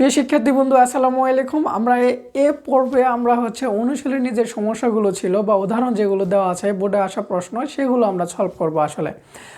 প্রিয় শিক্ষার্থী বন্ধু, আসসালামু আলাইকুম। আমরা এ- পর্বে আমরা হচ্ছে অনুশীলনী যে সমস্যাগুলো ছিল বা উদাহরণ যেগুলো দেওয়া আছে, বোর্ডে আসা প্রশ্ন, সেগুলো আমরা সলভ করব আসলে।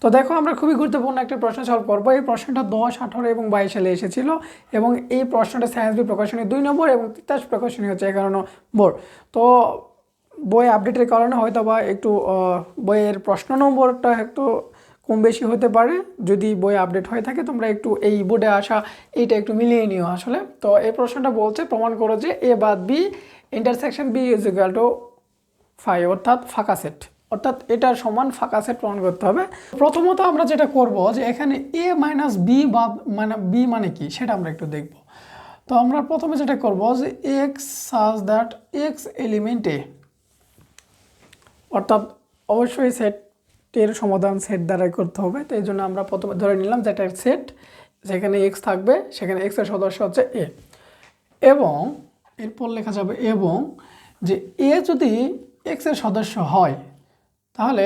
তো দেখো, আমরা খুবই গুরুত্বপূর্ণ একটা প্রশ্ন সলভ করব। এই প্রশ্নটা দশ, আঠারো এবং বাইশ সালে এসেছিল এবং এই প্রশ্নটা সায়েন্স বি প্রকাশনী দুই নম্বর এবং তিতাস প্রকাশনী হচ্ছে এগারো নম্বর। তো বই আপডেটের কারণে হয়তো বা একটু বইয়ের প্রশ্ন নম্বরটা একটু কম বেশি হতে পারে। যদি বই আপডেট হয়ে থাকে, তোমরা একটু এই বোর্ডে আসা, এইটা একটু মিলিয়ে নিও আসলে। তো এই প্রশ্নটা বলছে, প্রমাণ করো যে এ বাদ B intersection B is equal to five অর্থাৎ ফাঁকা সেট অর্থাৎ এটার সমান ফাঁকা সেট প্রমাণ করতে হবে। প্রথমত আমরা যেটা করব, যে এখানে এ মাইনাস বি বাদ মানে বি মানে কি, সেটা আমরা একটু দেখব। তো আমরা প্রথমে যেটা করব, যে x such that x element এ অর্থাৎ অবশ্যই সেটের সমাধান সেট দ্বারাই করতে হবে। তো এই জন্য আমরা প্রথমে ধরে নিলাম যে একটা সেট যেখানে এক্স থাকবে, সেখানে এক্সের সদস্য হচ্ছে এ এবং এরপর লেখা যাবে, এবং যে এ যদি এক্সের সদস্য হয়, তাহলে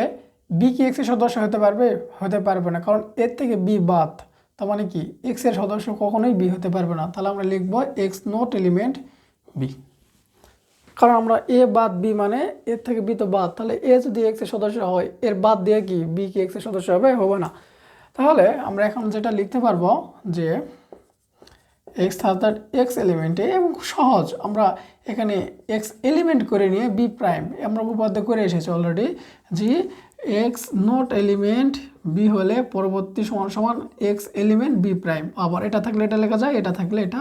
বি কি এক্সের সদস্য হতে পারবে? হতে পারবে না। কারণ এর থেকে বি বাদ, তার মানে কি? এক্সের সদস্য কখনোই বি হতে পারবে না। তাহলে আমরা লিখব এক্স নট এলিমেন্ট বি কারণ আমরা এ বাদ বি মানে এর থেকে বি তো বাদ। তাহলে এ যদি এক্সের সদস্য হয়, এর বাদ দিয়ে কি বি কি এক্সের সদস্য হবে? হবে না। তাহলে আমরা এখন যেটা লিখতে পারব যে এক্স দ্যাট এক্স এলিমেন্টে এবং সহজ, আমরা এখানে এক্স এলিমেন্ট করে নিয়ে বি প্রাইম আমরা উপপাদ্য করে এসেছি অলরেডি যে এক্স নট এলিমেন্ট বি হলে পরবর্তী সমান সমান এক্স এলিমেন্ট বি প্রাইম আবার এটা থাকলে এটা লেখা যায়, এটা থাকলে এটা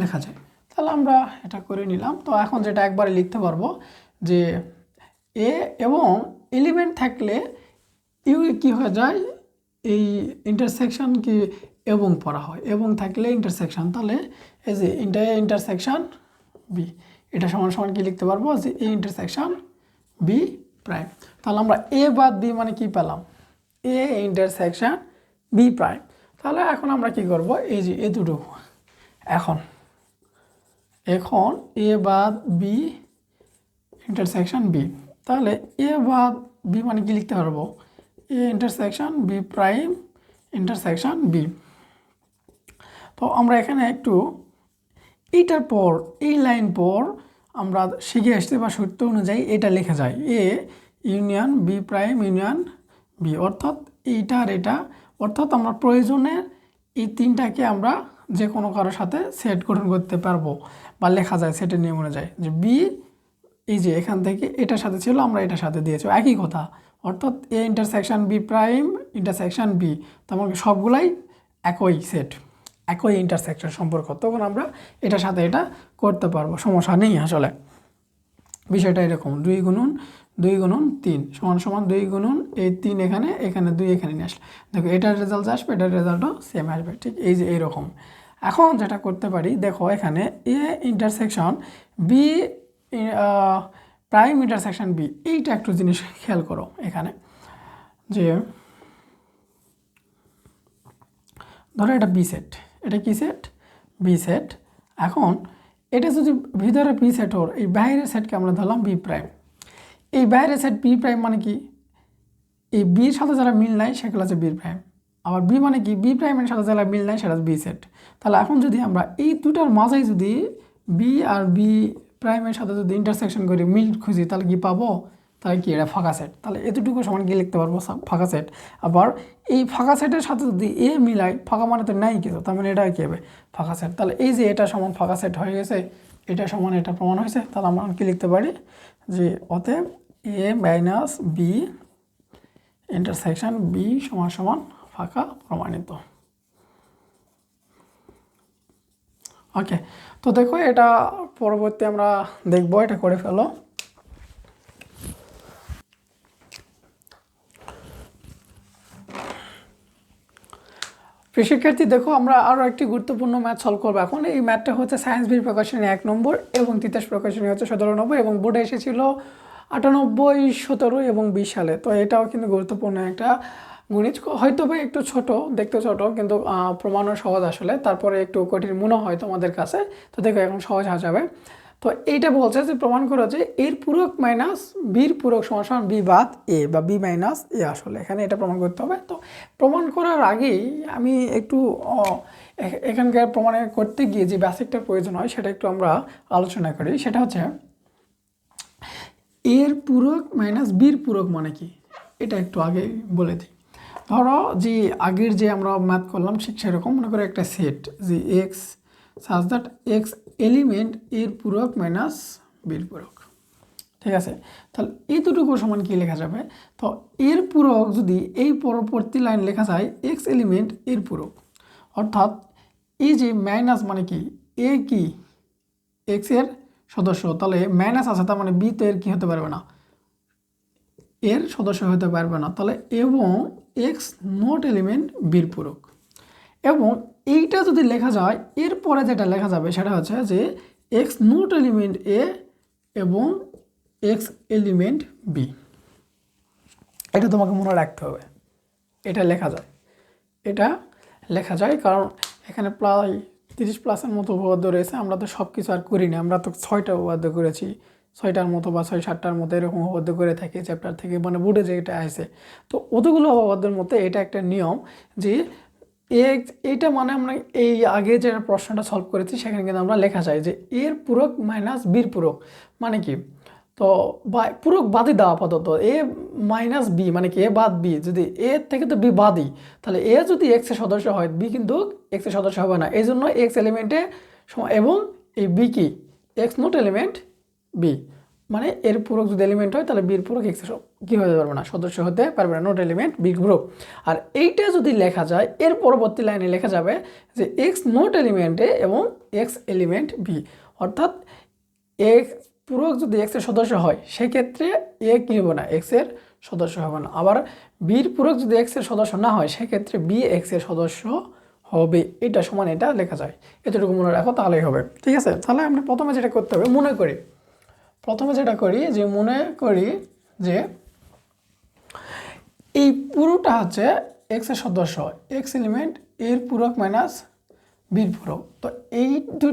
লেখা যায়। তাহলে আমরা এটা করে নিলাম। তো এখন যেটা একবারে লিখতে পারব যে এ এবং এলিমেন্ট থাকলে ইউ কি হয়ে যায়? এই ইন্টারসেকশন কি এবং পড়া হয়। এবং থাকলে ইন্টারসেকশন তাহলে এই যে ইন্টার ইন্টারসেকশন বি এটা সমান সমান কি লিখতে পারব? যে এ ইন্টারসেকশন বি প্রাইম তাহলে আমরা এ বাদ বি মানে কি পেলাম? এ ইন্টারসেকশন বি প্রাইম তাহলে এখন আমরা কি করব? এই যে এ দুটো। এখন এখন এ বাদ বি ইন্টারসেকশন বি তাহলে এ বাদ বি মানে কি লিখতে পারব? A intersection B prime intersection B তো আমরা এখানে একটু এইটার পর, এই লাইন পর আমরা শিখে আসতে বা সত্য অনুযায়ী এটা লেখা যায়। A union B prime union B অর্থাৎ এইটা আর এটা। অর্থাৎ আমরা প্রয়োজনে এই তিনটাকে আমরা যে কোনো কারোর সাথে সেট গঠন করতে পারব বা লেখা যায় সেটের নিয়ম অনুযায়ী। যে বি এই যে এখান থেকে এটার সাথে ছিল, আমরা এটার সাথে দিয়েছি। একই কথা, অর্থাৎ A intersection B prime intersection B তেমন সবগুলাই একই সেট একই ইন্টারসেকশন সম্পর্ক। তখন আমরা এটার সাথে এটা করতে পারব, সমস্যা নেই আসলে। বিষয়টা এরকম, দুই গুণন দুই গুণন তিন, সমান সমান দুই গুণন, এই তিন এখানে এখানে দুই এখানে নিয়ে আসলে। দেখো, এটার রেজাল্ট আসবে, এটার রেজাল্টও সেম আসবে, ঠিক এই যে এইরকম এখন যেটা করতে পারি, দেখো এখানে A intersection B prime intersection B এইটা একটু জিনিস খেয়াল করো এখানে। যে ধরো এটা বি সেট এটা কি সেট বি সেট এখন এটা যদি ভিতরে বি সেট ওর, এই বাইরের সেটকে আমরা ধরলাম বি প্রাইম এই বাইরের সেট বি প্রাইম মানে কি? এই বির সাথে যারা মিল নাই, সেগুলো হচ্ছে বি প্রাইম আবার বি মানে কি? বি প্রাইমের সাথে যারা মিল নাই, সেটা বি সেট। তাহলে এখন যদি আমরা এই দুটার মাঝাই যদি বি আর বি প্রাইমের সাথে যদি ইন্টারসেকশন করি মিল খুঁজি, তাহলে কি পাবো? তাহলে কি এটা ফাঁকা সেট? তাহলে এতটুকু সমান কি লিখতে পারব? ফাঁকা সেট। আবার এই ফাঁকা সেটের সাথে যদি এ মিলাই ফাঁকা মানে তো নাই কিছু, তার মানে এটা কি হবে? ফাঁকা সেট। তাহলে এই যে এটা সমান ফাঁকা সেট হয়ে গেছে, এটা সমান এটা প্রমাণ হয়েছে। তাহলে আমরা কি লিখতে পারি? যে অতএব A minus B intersection B সমান সমান ফাঁকা, প্রমাণিত। ওকে তো দেখো এটা পরবর্তী আমরা দেখব, এটা করে ফেলো। শিক্ষার্থী, দেখো আমরা আরও একটি গুরুত্বপূর্ণ ম্যাথ সলভ করব এখন। এই ম্যাথটা হচ্ছে সায়েন্স বি প্রকাশনী এক নম্বর এবং তিতাস প্রকাশনী হচ্ছে সতেরো নম্বর এবং বোর্ডে এসেছিল আটানব্বই, সতেরো এবং বিশ সালে। তো এটাও কিন্তু গুরুত্বপূর্ণ একটা গণিত হয়তো বা একটু ছোট, দেখতে ছোট, কিন্তু প্রমাণও সহজ আসলে। তারপরে একটু কঠিন মনে হয় তোমাদের কাছে। তো দেখো এখন সহজ হয়ে যাবে। তো এইটা বলছে যে, প্রমাণ করা যে, এর পূরক মাইনাস বির পূরক সমান বি বাদ এ বা বি মাইনাস এ আসলে। এখানে এটা প্রমাণ করতে হবে। তো প্রমাণ করার আগেই আমি একটু এখানকার প্রমাণে করতে গিয়ে যে বেসিকটার প্রয়োজন হয়, সেটা একটু আমরা আলোচনা করি। সেটা হচ্ছে, এর পূরক মাইনাস বির পূরক মানে কি? এটা একটু আগে বলে দিই। ধরো যে আগের যে আমরা ম্যাথ করলাম ঠিক সেরকম মনে করে একটা সেট যে x such that x element এর পূরক মাইনাস বির পূরক। ঠিক আছে? তাহলে এই দুটুকু সমান কি লেখা যাবে? তো এর পূরক যদি এই পরবর্তী লাইন লেখা যায় এক্স এলিমেন্ট এর পূরক। অর্থাৎ এই যে মাইনাস মানে কি? এ কি? এক্সের সদস্য। তাহলে মাইনাস আছে, তার মানে বি তো এর কি হতে পারবে না। এর সদস্য হতে পারবে না। তাহলে এবং এক্স নট এলিমেন্ট বির পূরক। এবং এইটা যদি লেখা যায়, এরপরে যেটা লেখা যাবে সেটা হচ্ছে যে এক্স নট এলিমেন্ট এ এবং এক্স এলিমেন্ট বি এটা তোমাকে মনে রাখতে হবে। এটা লেখা যায়। এটা লেখা যায় কারণ এখানে প্রায় তিরিশ প্লাসের মতো উপপাদ্য রয়েছে। আমরা তো সব কিছু আর করিনি। আমরা তো ছয়টা উপপাদ্য করেছি। ছয়টার মতো বা ছয় সাতটার মতো এরকম উপপাদ্য করে থাকে চ্যাপ্টার থেকে মানে বোর্ডে যেটা আসে। তো অতগুলো উপপাদ্যের মধ্যে এটা একটা নিয়ম যে এইটা মানে আমরা এই আগে যে প্রশ্নটা সলভ করেছি, সেখানে কিন্তু আমরা লেখা যায় যে এর পূরক মাইনাস বির পূরক মানে কি? তো পূরক বাদই দেওয়া আপাতত। এ মাইনাস বি মানে কি? এ বাদ বি যদি এ থেকে তো বি বাদই, তাহলে এ যদি এক্সের সদস্য হয় বি কিন্তু এক্সের সদস্য হবে না। এই জন্য এক্স এলিমেন্টে এবং এই বি কি? X not element B. মানে এর পূরক যদি এলিমেন্ট হয়, তাহলে বির পূরক এক্স কী হতে পারবে না? সদস্য হতে পারবে না নোট এলিমেন্ট বি গ্রুপ আর এইটা যদি লেখা যায়, এর পরবর্তী লাইনে লেখা যাবে যে এক্স নোট এলিমেন্টে এবং এক্স এলিমেন্ট বি অর্থাৎ এক্স পূরক যদি এক্সের সদস্য হয়, সেক্ষেত্রে এ কী হবে না? এক্সের সদস্য হবে না। আবার বির পূরক যদি এক্সের সদস্য না হয়, সেক্ষেত্রে বি এক্সের সদস্য হবে। এটা সমান এটা লেখা যায়। এতটুকু মনে রাখো, তাহলেই হবে। ঠিক আছে? তাহলে আমরা প্রথমে যেটা করতে হবে, মনে করি। প্রথমে যেটা করি, যে মনে করি যে এই পুরোটা হচ্ছে এক্সের সদস্য এক্স এলিমেন্ট এর পূরক মাইনাস বির পূরক। তো এই দু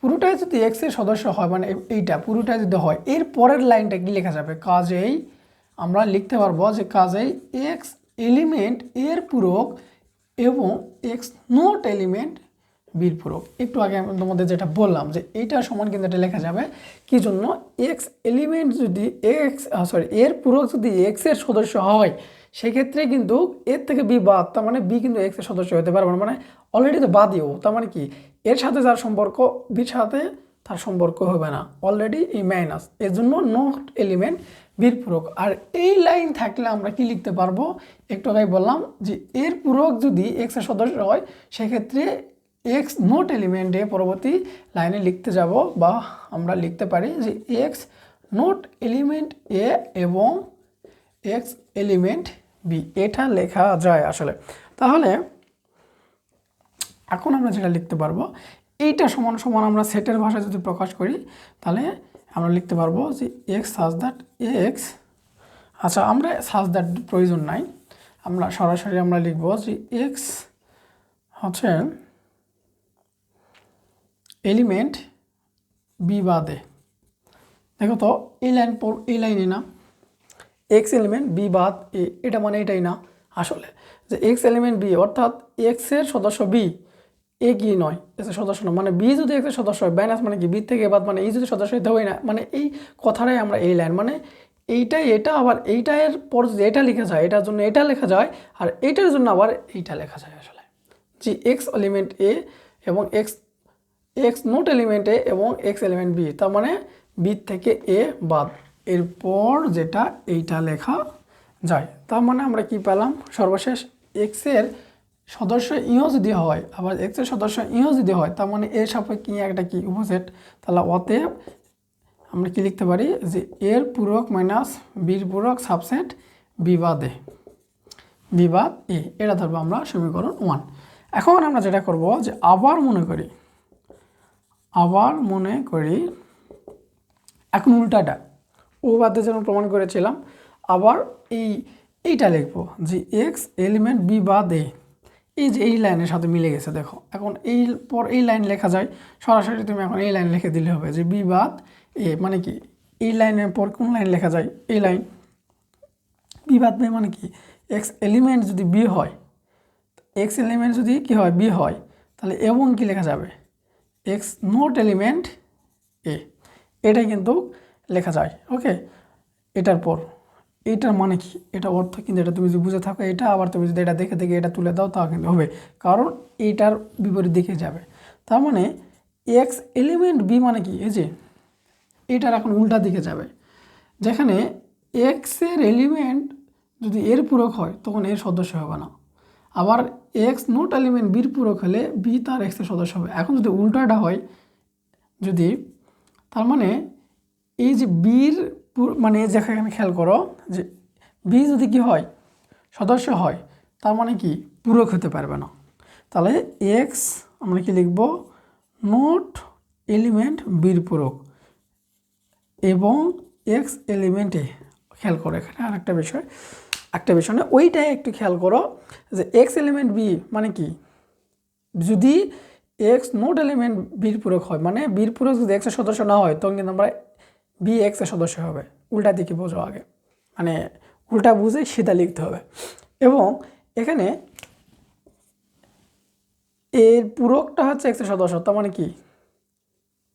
পুরোটাই যদি এক্সের সদস্য হয় মানে এই- এইটা পুরোটাই যদি হয়, এর পরের লাইনটা কি লেখা যাবে? কাজেই আমরা লিখতে পারব যে কাজেই এক্স এলিমেন্ট এর পূরক এবং এক্স নট এলিমেন্ট বীর পূরক একটু আগে আমি তোমাদের যেটা বললাম যে এইটা সমান কিন্তু এটা লেখা যাবে কি জন্য? এক্স এলিমেন্ট যদি এক্স সরি এর পূরক যদি এক্সের সদস্য হয়, সেক্ষেত্রে কিন্তু এর থেকে বি বাদ, তার মানে বি কিন্তু এক্সের সদস্য হতে পারবে না। মানে অলরেডি তো বাদিও তার মানে কি? এর সাথে যার সম্পর্ক বির সাথে তার সম্পর্ক হবে না। অলরেডি এই মাইনাস এর জন্য নট এলিমেন্ট বীর পূরক। আর এই লাইন থাকলে আমরা কি লিখতে পারব? একটু আগে বললাম যে এর পূরক যদি এক্সের সদস্য হয়, সেক্ষেত্রে এক্স নোট এলিমেন্টে পরবর্তী লাইনে লিখতে যাব বা আমরা লিখতে পারি যে এক্স নোট এলিমেন্ট এ এবং এক্স এলিমেন্ট বি এটা লেখা যায় আসলে। তাহলে এখন আমরা যেটা লিখতে পারব, এইটা সমান সমান আমরা সেটের ভাষায় যদি প্রকাশ করি, তাহলে আমরা লিখতে পারব যে এক্স সাজ দ্যাট এক্স আচ্ছা আমরা সাজ দ্যাট প্রয়োজন নাই। আমরা সরাসরি আমরা লিখব যে এক্স হচ্ছে এলিমেন্ট বি বাদে দেখো তো, এই লাইন এই লাইনে না এক্স এলিমেন্ট বি বাদ এ, এটা মানে এটাই না, আসলে। যে এক্স এলিমেন্ট বি অর্থাৎ এক্সের সদস্য বি এ কি নয় এক্সের সদস্য নয়। মানে বি যদি এক্সের সদস্য হয় ব্যানাস মানে কি? বি থেকে বাদ মানে এই যদি সদস্য হতে হয় না মানে এই কথাটাই আমরা এই লাইন মানে এইটাই এটা, আবার এইটা এর পর যদি এটা লেখা যায়, এটার জন্য এটা লেখা যায়, আর এইটার জন্য আবার এইটা লেখা যায় আসলে। যে এক্স এলিমেন্ট এ এবং x x not element A এবং এক্স এলিমেন্ট বি তার মানে বি থেকে এ বাদ। এরপর যেটা এইটা লেখা যায়, তার মানে আমরা কি পেলাম? সর্বশেষ এক্সের সদস্য ইও যদি হয়, আবার এক্সের সদস্য ইও যদি হয়, তার মানে এর সাপেক্ষে কি একটা কি? উপসেট তাহলে অতএব আমরা কি লিখতে পারি? যে এর পূরক মাইনাস বির পূরক সাবসেট বিবাদে। বিবাদ এ এটা ধরবো আমরা সমীকরণ ওয়ান এখন আমরা যেটা করব যে আবার মনে করি আবার মনে করি এখন উল্টাটা। ও বাদে যেন প্রমাণ করেছিলাম, আবার এই, এইটা লিখব যে এক্স এলিমেন্ট বি বাদ এই যে এই লাইনের সাথে মিলে গেছে, দেখো। এখন এই পর এই লাইন লেখা যায়, সরাসরি তুমি এখন এই লাইন লিখে দিলে হবে যে বি বাদ এ মানে কি? এই লাইনের পর কোন লাইন লেখা যায়? এই লাইন। বি বাদ বে মানে কি? এক্স এলিমেন্ট যদি বি হয় এক্স এলিমেন্ট যদি কি হয়? বি হয়, তাহলে এবং কি লেখা যাবে? এক্স নোট এলিমেন্ট এ এটাই কিন্তু লেখা যায়, ওকে? এটার পর। এটার মানে কি? এটা অর্থ কিন্তু এটা তুমি যদি বুঝে থাকো, এটা আবার তুমি যদি এটা দেখে দেখে এটা তুলে দাও তাও কিন্তু হবে। কারণ এইটার বিপরীত দিকে যাবে। তার মানে এক্স এলিমেন্ট বি মানে কি? এই যে, এটার এখন উল্টা দিকে যাবে। যেখানে এক্সের এলিমেন্ট যদি এর পূরক হয়, তখন এর সদস্য হবে না। আবার এক্স নোট এলিমেন্ট বির পূরক হলে বি তার এক্সের সদস্য হবে। এখন যদি উল্টাটা হয়, যদি তার মানে এই যে বির মানে যেখানে খেয়াল করো যে বি যদি কি হয়, সদস্য হয়, তার মানে কি? পূরক হতে পারবে না। তাহলে এক্স আমরা কি লিখব? নোট এলিমেন্ট বির পূরক। এবং এক্স এলিমেন্টে খেয়াল করো এখানে আর একটা বিষয় একটা বিষয় না ওইটাই একটু খেয়াল করো যে এক্স এলিমেন্ট বি মানে কি? যদি এক্স নোট এলিমেন্ট বীর পূরক হয় মানে বীর পূরক যদি এক্সের সদস্য না হয়, তখন কিন্তু আমরা বি এক্সের সদস্য হবে। উল্টা দিকে বোঝো আগে। মানে উল্টা বুঝে সেটা লিখতে হবে। এবং এখানে এর পূরকটা হচ্ছে এক্সের সদস্য, তার মানে কি?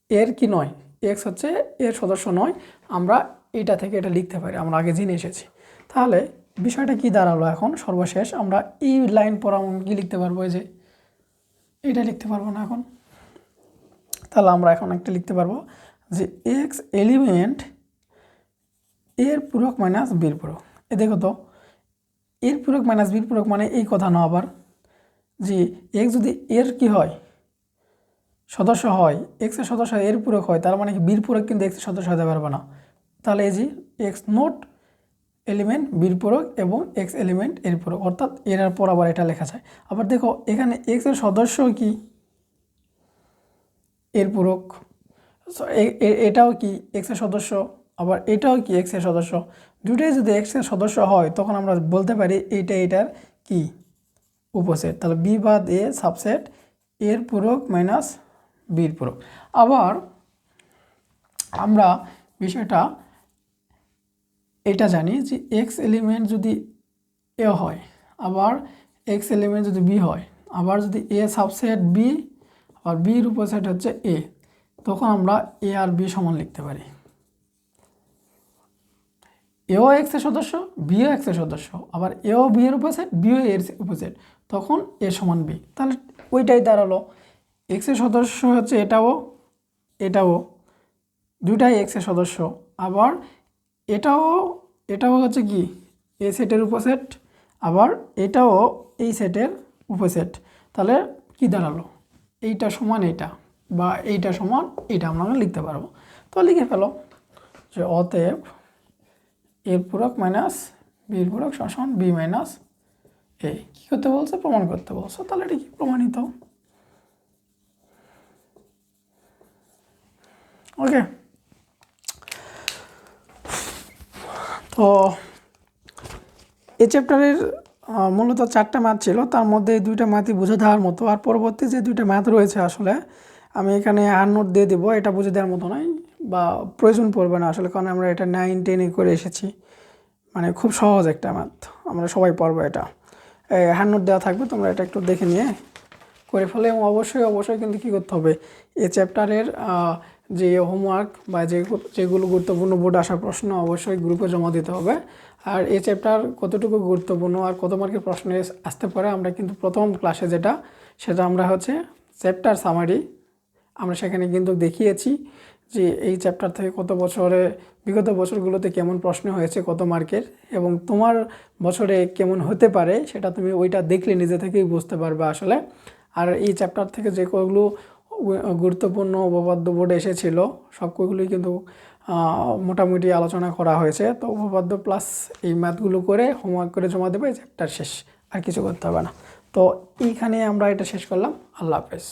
এর কি নয় এক্স হচ্ছে এর সদস্য নয়। আমরা এটা থেকে এটা লিখতে পারি, আমরা আগে জেনে এসেছি। তাহলে বিষয়টা কি দাঁড়াল এখন? সর্বশেষ আমরা এই লাইন পর কি লিখতে পারব? যে এটা লিখতে পারব না এখন। তাহলে আমরা এখন একটা লিখতে পারব যে এক্স এলিমেন্ট এর পূরক মাইনাস বির পূরক। এ দেখো তো, এর পূরক মাইনাস বির পূরক মানে এই কথা না আবার, যে এক্স যদি এর কি হয়? সদস্য হয় এক্সের সদস্য এর পূরক হয়, তার মানে কি বীর পূরক কিন্তু এক্সের সদস্য হতে পারবে না। তাহলে এই যে এক্স নোট এলিমেন্ট বীর পূরক এবং এক্স এলিমেন্ট এর পূরক অর্থাৎ এর পর আবার এটা লেখা যায়। আবার দেখো, এখানে এক্সের সদস্য কি? এর পূরক এটাও কি এক্সের সদস্য? আবার এটাও কি এক্সের সদস্য? দুটোই যদি এক্সের সদস্য হয়, তখন আমরা বলতে পারি এইটা এটার কি? উপসেট। তাহলে বি বাদ এ সাবসেট এর পূরক মাইনাস বির পূরক আবার আমরা বিষয়টা এটা জানি যে এক্স এলিমেন্ট যদি এ হয়, আবার এক্স এলিমেন্ট যদি বি হয়, আবার যদি এ সাবসেট বি আবার বির উপসেট হচ্ছে এ তখন আমরা এ আর বি সমান লিখতে পারি। এও এক্সের সদস্য বিও এক্সের সদস্য, আবার এও বি এর উপসেট বিও এর উপসেট তখন এ সমান বি তাহলে ওইটাই দাঁড়াল। এক্স এক্সের সদস্য হচ্ছে এটাও এটাও দুটাই এক্স এক্সের সদস্য, আবার এটাও এটাও হচ্ছে কি? এ সেটের উপসেট আবার এটাও এই সেটের উপসেট তাহলে কি দাঁড়াল? এইটা সমান এইটা বা এইটা সমান এইটা আমরা লিখতে পারব। তো লিখে ফেলো যে অতএব এর পূরক মাইনাস বির পূরক সমান বি মাইনাস এ। কী করতে বলছে? প্রমাণ করতে বলছো। তাহলে এটা কি প্রমাণিত? ওকে। তো এই চ্যাপ্টারের মূলত চারটা ম্যাথ ছিল, তার মধ্যে এই দুইটা ম্যাথই বুঝে দেওয়ার মতো। আর পরবর্তী যে দুইটা মাত রয়েছে আসলে, আমি এখানে আর নোট দিয়ে দেবো, এটা বুঝে দেওয়ার মতো নয়, বা প্রয়োজন পড়বে না আসলে, কারণ আমরা এটা নাইন টেনে করে এসেছি। মানে খুব সহজ একটা মাত আমরা সবাই পারব এটা। হ্যান্ড নোট দেওয়া থাকবে, তোমরা এটা একটু দেখে নিয়ে করে ফেলে, এবং অবশ্যই অবশ্যই কিন্তু কী করতে হবে? এই চ্যাপ্টারের যে হোমওয়ার্ক বা যে যেগুলো গুরুত্বপূর্ণ বোর্ড আসার প্রশ্ন অবশ্যই গ্রুপে জমা দিতে হবে। আর এই চ্যাপ্টার কতটুকু গুরুত্বপূর্ণ আর কত মার্কের প্রশ্ন আসতে পারে আমরা কিন্তু প্রথম ক্লাসে যেটা, সেটা আমরা হচ্ছে চ্যাপ্টার সামারি আমরা সেখানে কিন্তু দেখিয়েছি যে এই চ্যাপ্টার থেকে কত বছরে, বিগত বছরগুলোতে কেমন প্রশ্ন হয়েছে কত মার্কের এবং তোমার বছরে কেমন হতে পারে সেটা তুমি ওইটা দেখলে নিজে থেকেই বুঝতে পারবে আসলে। আর এই চ্যাপ্টার থেকে যে কগুলো গুরুত্বপূর্ণ উপপাদ্য বোর্ডে এসেছিল। সবগুলোই কিন্তু মোটামুটি আলোচনা করা হয়েছে। তো উপপাদ্য প্লাস এই ম্যাথগুলো করে হোমওয়ার্ক করে জমা দেবে চ্যাপ্টার শেষ। আর কিছু করতে হবে না। তো এইখানে আমরা এটা শেষ করলাম। আল্লাহ হাফেজ।